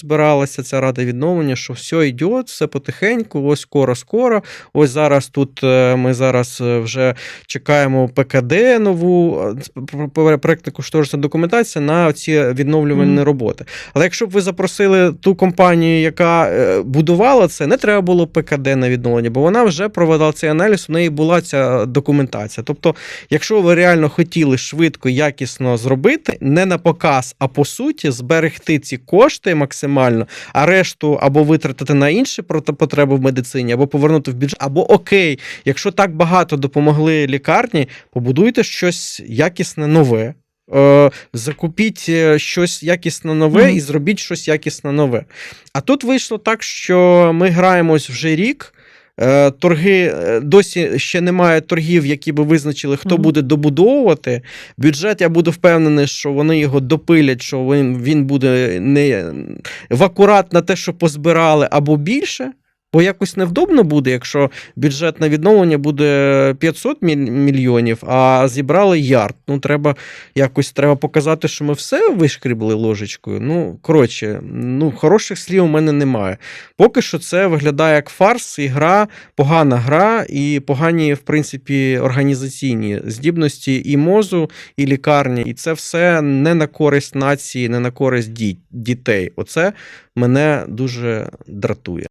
збиралася ця рада відновлення, що все йде, все потихеньку, ось скоро-скоро. Ось зараз тут е, ми зараз е, вже чекаємо ПКД нову проєктно кошторисна документація на ці відновлювальні Мгм. роботи. Але якщо б ви запросили ту компанію, яка е, будувала це, не треба було ПКД на відновлення, бо вона вже провела цей аналіз, у неї була ця документація. Тобто, якщо ви реально хотіли швидко, якісно зробити, не на показ, а по суті, зберегти ці кошти максимально, а решту або витратити на інші потреби в медицині, або повернути в бюджет, або окей, якщо так багато допомогли лікарні, побудуйте щось якісне нове. Е, Закупіть е, щось якісно нове Мгм. і зробіть щось якісно нове. А тут вийшло так, що ми граємось вже рік. Е, Торги е, досі ще немає торгів, які би визначили, хто Мгм. буде добудовувати. Бюджет, я буду впевнений, що вони його допилять, що він, він буде не в акурат на те, що позбирали, або більше. Бо якось невдобно буде, якщо бюджет на відновлення буде 500 мільйонів, а зібрали ярд. Ну, треба якось треба показати, що ми все вишкрібли ложечкою. Ну, коротше, ну, хороших слів у мене немає. Поки що це виглядає як фарс, і гра, погана гра, і погані, в принципі, організаційні здібності і мозу, і лікарні. І це все не на користь нації, не на користь дітей. Оце мене дуже дратує.